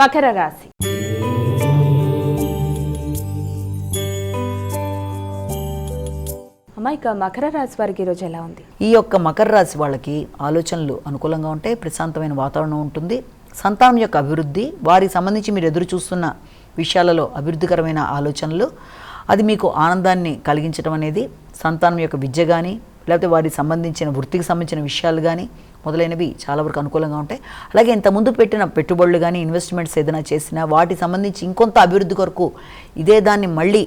మకర రాశి. అమ్మ మకర రాశి వారికి ఈరోజు ఎలా ఉంది? ఈ యొక్క మకర రాశి వాళ్ళకి ఆలోచనలు అనుకూలంగా ఉంటాయి ప్రశాంతమైన వాతావరణం ఉంటుంది. సంతానం యొక్క అభివృద్ధి వారికి సంబంధించి మీరు ఎదురు చూస్తున్న విషయాలలో అభివృద్ధికరమైన ఆలోచనలు అది మీకు ఆనందాన్ని కలిగించడం అనేది సంతానం యొక్క విద్య కానీ లేకపోతే వారికి సంబంధించిన వృత్తికి సంబంధించిన విషయాలు కానీ మొదలైనవి చాలా వరకు అనుకూలంగా ఉంటాయి. అలాగే ఇంతకుముందు పెట్టిన పెట్టుబడులు కానీ ఇన్వెస్ట్మెంట్స్ ఏదైనా చేసినా వాటికి సంబంధించి ఇంకొంత అభివృద్ధి కొరకు ఇదే దాన్ని మళ్ళీ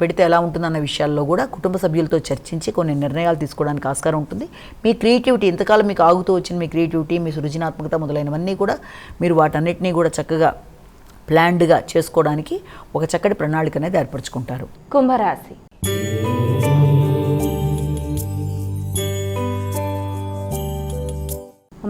పెడితే ఎలా ఉంటుందన్న విషయాల్లో కూడా కుటుంబ సభ్యులతో చర్చించి కొన్ని నిర్ణయాలు తీసుకోవడానికి ఆస్కారం ఉంటుంది. మీ క్రియేటివిటీ ఇంతకాలం మీకు ఆగుతూ వచ్చిన మీ క్రియేటివిటీ మీ సృజనాత్మకత మొదలైనవన్నీ కూడా మీరు వాటన్నిటినీ కూడా చక్కగా ప్లాన్డ్గా చేసుకోవడానికి ఒక చక్కటి ప్రణాళిక అనేది ఏర్పరచుకుంటారు. కుంభరాశి.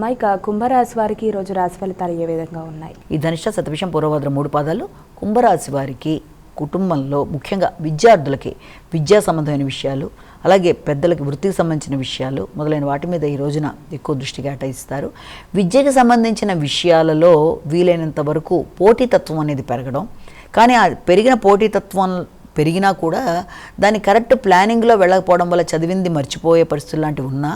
అమ్మ ఇక కుంభరాశి వారికి ఈరోజు రాశి ఫలితాలు ఏ విధంగా ఉన్నాయి? ఈ ధనిష్ట శతవిషం పూర్వభద్ర మూడు పాదాలు కుంభరాశి వారికి కుటుంబంలో ముఖ్యంగా విద్యార్థులకి విద్యా సంబంధమైన విషయాలు అలాగే పెద్దలకి వృత్తికి సంబంధించిన విషయాలు మొదలైన వాటి మీద ఈ రోజున ఎక్కువ దృష్టి కేటాయిస్తారు. విద్యకి సంబంధించిన విషయాలలో వీలైనంత వరకు పోటీతత్వం అనేది పెరగడం. కానీ ఆ పెరిగిన పోటీతత్వం పెరిగినా కూడా దాని కరెక్ట్ ప్లానింగ్లో వెళ్ళకపోవడం వల్ల చదివింది మర్చిపోయే పరిస్థితులు లాంటివి ఉన్నా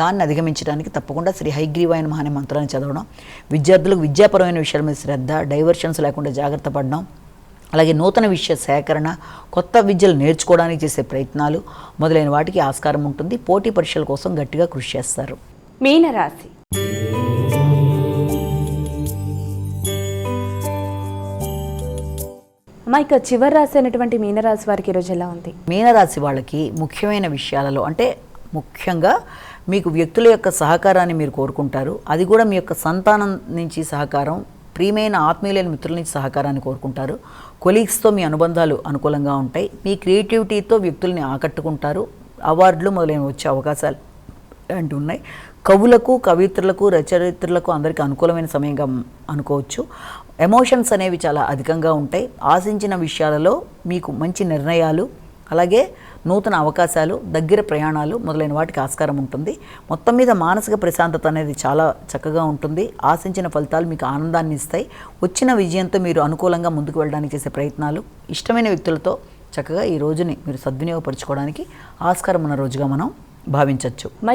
దాన్ని అధిగమించడానికి తప్పకుండా శ్రీ హైగ్రీవాయన మహానే మంత్రాన్ని చదవడం విద్యార్థులకు విద్యాపరమైన విషయాల మీద శ్రద్ధ డైవర్షన్స్ లేకుండా జాగ్రత్త పడడం అలాగే నూతన విషయ సేకరణ కొత్త విద్యలు నేర్చుకోవడానికి చేసే ప్రయత్నాలు మొదలైన వాటికి ఆస్కారం ఉంటుంది. పోటీ పరీక్షల కోసం గట్టిగా కృషి చేస్తారు. మీనరాశి. అమ్మ ఇక చివరి రాశి అయినటువంటి మీనరాశి వారికి ఈరోజు ఎలా ఉంది? మీనరాశి వాళ్ళకి ముఖ్యమైన విషయాలలో అంటే ముఖ్యంగా మీకు వ్యక్తుల యొక్క సహకారాన్ని మీరు కోరుకుంటారు. అది కూడా మీ యొక్క సంతానం నుంచి సహకారం ప్రియమైన ఆత్మీయులైన మిత్రుల నుంచి సహకారాన్ని కోరుకుంటారు. కొలీగ్స్తో మీ అనుబంధాలు అనుకూలంగా ఉంటాయి. మీ క్రియేటివిటీతో వ్యక్తుల్ని ఆకట్టుకుంటారు. అవార్డులు మొదలైన వచ్చే అవకాశాలు అంటూ ఉన్నాయి. కవులకు కవిత్రులకు రచయిత్రులకు అందరికీ అనుకూలమైన సమయంగా అనుకోవచ్చు. ఎమోషన్స్ అనేవి చాలా అధికంగా ఉంటాయి. ఆశించిన విషయాలలో మీకు మంచి నిర్ణయాలు అలాగే నూతన అవకాశాలు దగ్గర ప్రయాణాలు మొదలైన వాటికి ఆస్కారం ఉంటుంది. మొత్తం మీద మానసిక ప్రశాంతత అనేది చాలా చక్కగా ఉంటుంది. ఆశించిన ఫలితాలు మీకు ఆనందాన్ని ఇస్తాయి. వచ్చిన విజయంతో మీరు అనుకూలంగా ముందుకు వెళ్ళడానికి చేసే ప్రయత్నాలు ఇష్టమైన వ్యక్తులతో చక్కగా ఈ రోజుని మీరు సద్వినియోగపరచుకోవడానికి ఆస్కారం ఉన్న రోజుగా మనం భావించవచ్చు